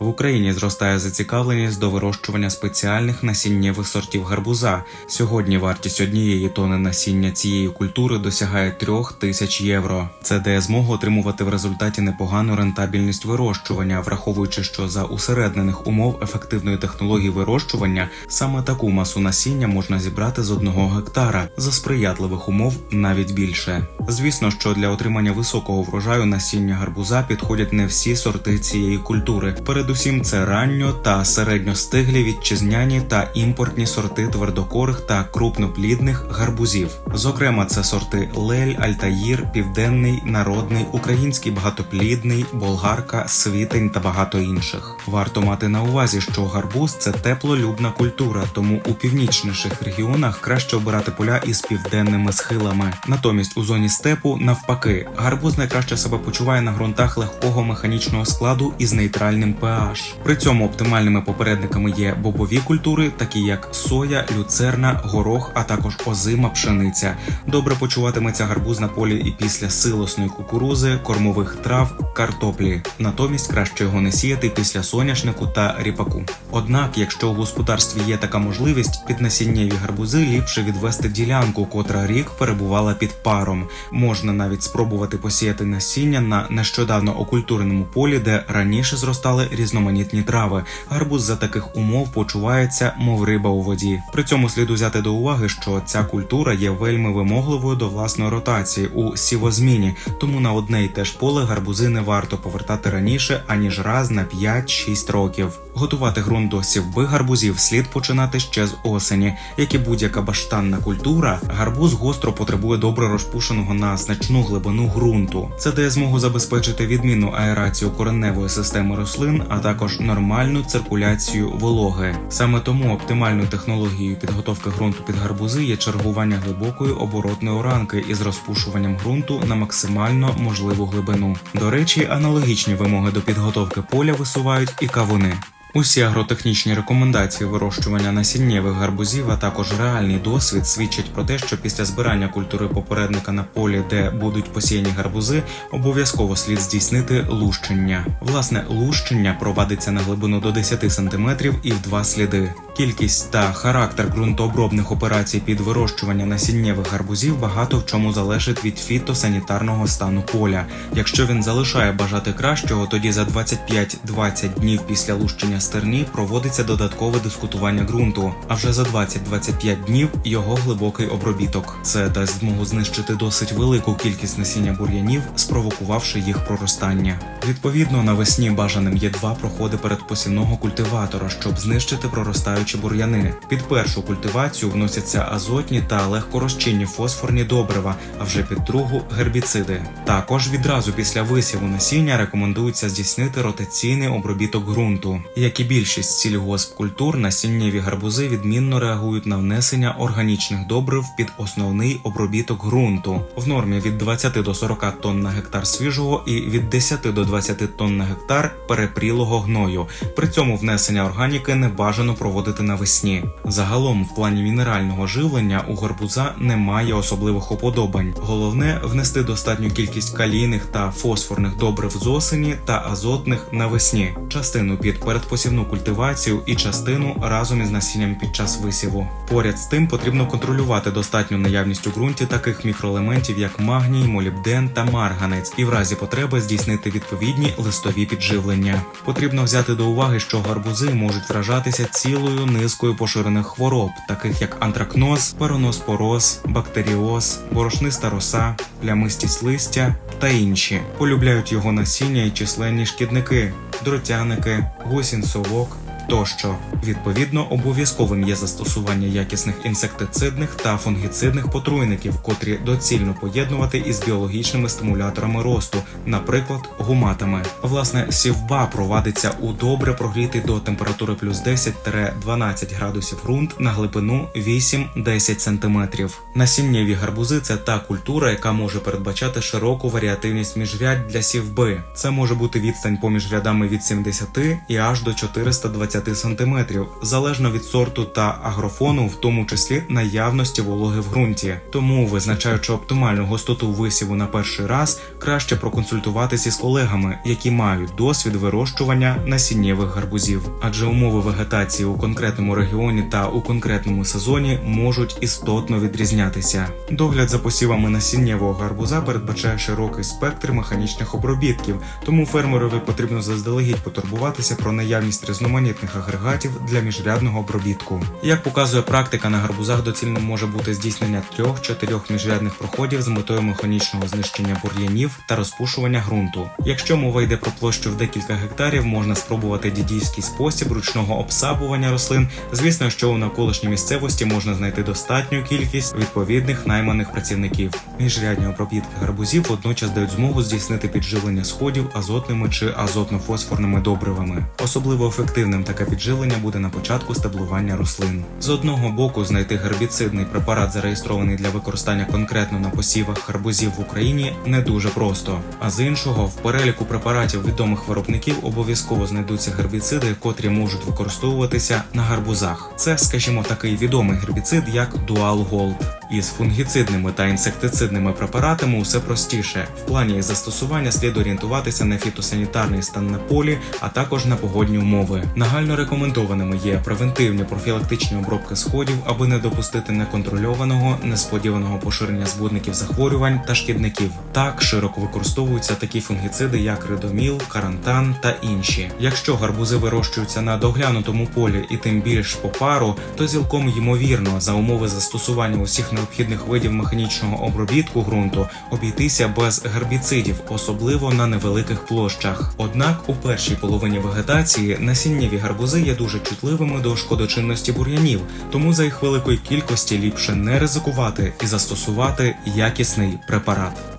В Україні зростає зацікавленість до вирощування спеціальних насіннєвих сортів гарбуза. Сьогодні вартість однієї тони насіння цієї культури досягає трьох тисяч євро. Це дає змогу отримувати в результаті непогану рентабельність вирощування, враховуючи, що за усереднених умов ефективної технології вирощування саме таку масу насіння можна зібрати з одного гектара, за сприятливих умов навіть більше. Звісно, що для отримання високого врожаю насіння гарбуза підходять не всі сорти цієї культури. Передусім, це ранньо та середньостиглі вітчизняні та імпортні сорти твердокорих та крупноплідних гарбузів. Зокрема, це сорти Лель, Альтаїр, Південний, Народний, Український багатоплідний, Болгарка, Світень та багато інших. Варто мати на увазі, що гарбуз це теплолюбна культура, тому у північніших регіонах краще обирати поля із південними схилами. Натомість у зоні степу навпаки, гарбуз найкраще себе почуває на ґрунтах легкого механічного складу із нейтральним pH. При цьому оптимальними попередниками є бобові культури, такі як соя, люцерна, горох, а також озима пшениця. Добре почуватиметься гарбуз на полі і після силосної кукурузи, кормових трав, картоплі. Натомість краще його не сіяти після соняшнику та ріпаку. Однак, якщо у господарстві є така можливість, під насіннєві гарбузи ліпше відвести ділянку, котра рік перебувала під паром. Можна навіть спробувати посіяти насіння на нещодавно окультуреному полі, де раніше зростали різноманітні трави. Гарбуз за таких умов почувається, мов риба у воді. При цьому слід узяти до уваги, що ця культура є вельми вимогливою до власної ротації у сівозміні, тому на одне й те ж поле гарбузи не варто повертати раніше аніж раз на 5-6 років. Готувати ґрунт до сівби гарбузів слід починати ще з осені. Як і будь-яка баштанна культура, гарбуз гостро потребує добре розпушеного на значну глибину ґрунту. Це дає змогу забезпечити відмінну аерацію кореневої системи рослин, а також нормальну циркуляцію вологи. Саме тому оптимальною технологією підготовки ґрунту під гарбузи є чергування глибокої оборотної ранки із розпушуванням ґрунту на максимально можливу глибину. До речі, аналогічні вимоги до підготовки поля висувають і кавуни. Усі агротехнічні рекомендації вирощування насіннєвих гарбузів, а також реальний досвід свідчать про те, що після збирання культури попередника на полі, де будуть посіяні гарбузи, обов'язково слід здійснити лущення. Власне, лущення провадиться на глибину до 10 см і в два сліди. Кількість та характер ґрунтообробних операцій під вирощування насіннєвих гарбузів багато в чому залежить від фітосанітарного стану поля. Якщо він залишає бажати кращого, тоді за 25-20 днів після лущення стерні проводиться додаткове дискутування ґрунту, а вже за 20-25 днів його глибокий обробіток. Це дасть змогу знищити досить велику кількість насіння бур'янів, спровокувавши їх проростання. Відповідно, навесні бажаним є два проходи передпосівного культиватора, щоб знищити проростаючі бур'яни. Під першу культивацію вносяться азотні та легкорозчинні фосфорні добрива, а вже під другу гербіциди. Також відразу після висіву насіння рекомендується здійснити ротаційний обробіток ґрунту. Як і більшість сільгоспкультур, насіннєві гарбузи відмінно реагують на внесення органічних добрив під основний обробіток ґрунту в нормі від 20 до 40 тонн на гектар свіжого і від 10 до 20 тонн на гектар перепрілого гною. При цьому внесення органіки не бажано проводити навесні. Загалом, в плані мінерального живлення у гарбуза немає особливих уподобань. Головне внести достатню кількість калійних та фосфорних добрив з осені та азотних навесні, частину під передпосівну культивацію і частину разом із насінням під час висіву. Поряд з тим потрібно контролювати достатню наявність у ґрунті таких мікроелементів, як магній, молібден та марганець, і в разі потреби здійснити відповідні листові підживлення. Потрібно взяти до уваги, що гарбузи можуть вражатися цілою низкою поширених хвороб, таких як антракноз, пероноспороз, бактеріоз, борошниста роса, плямистість листя та інші. Полюбляють його насіння і численні шкідники, дротяники, гусін совок. Тощо, відповідно, обов'язковим є застосування якісних інсектицидних та фунгіцидних потруйників, котрі доцільно поєднувати із біологічними стимуляторами росту, наприклад, гуматами. Власне, сівба провадиться у добре прогрітий до температури плюс 10-12 градусів ґрунт на глибину 8-10 см. Насіннєві гарбузи це та культура, яка може передбачати широку варіативність міжрядь для сівби. Це може бути відстань поміж рядами від 70 і аж до 420 20 см, залежно від сорту та агрофону, в тому числі наявності вологи в ґрунті. Тому, визначаючи оптимальну густоту висіву на перший раз, краще проконсультуватися з колегами, які мають досвід вирощування насіннєвих гарбузів, адже умови вегетації у конкретному регіоні та у конкретному сезоні можуть істотно відрізнятися. Догляд за посівами насіннєвого гарбуза передбачає широкий спектр механічних обробітків, тому фермерові потрібно заздалегідь потурбуватися про наявність різноманітних агрегатів для міжрядного обробітку. Як показує практика, на гарбузах доцільним може бути здійснення трьох-чотирьох міжрядних проходів з метою механічного знищення бур'янів та розпушування ґрунту. Якщо мова йде про площу в декілька гектарів, можна спробувати дідійський спосіб ручного обсапування рослин. Звісно, що у навколишній місцевості можна знайти достатню кількість відповідних найманих працівників. Міжрядні обробітки гарбузів водночас дають змогу здійснити підживлення сходів азотними чи азотно-фосфорними добривами. Особливо ефективним таке підживлення буде на початку стеблування рослин. З одного боку, знайти гербіцидний препарат, зареєстрований для використання конкретно на посівах гарбузів в Україні, не дуже просто. А з іншого, в переліку препаратів відомих виробників обов'язково знайдуться гербіциди, котрі можуть використовуватися на гарбузах. Це, скажімо, такий відомий гербіцид, як Dual Gold. Із фунгіцидними та інсектицидними препаратами усе простіше. В плані їх застосування слід орієнтуватися на фітосанітарний стан на полі, а також на погодні умови. Нагально рекомендованими є превентивні профілактичні обробки сходів, аби не допустити неконтрольованого, несподіваного поширення збудників захворювань та шкідників. Так широко використовуються такі фунгіциди, як ридоміл, карантан та інші. Якщо гарбузи вирощуються на доглянутому полі і тим більш по пару, то цілком ймовірно за умови застосування усіх необхідних видів механічного обробітку ґрунту обійтися без гербіцидів, особливо на невеликих площах. Однак у першій половині вегетації насіннєві гарбузи є дуже чутливими до шкодочинності бур'янів, тому за їх великої кількості ліпше не ризикувати і застосувати якісний препарат.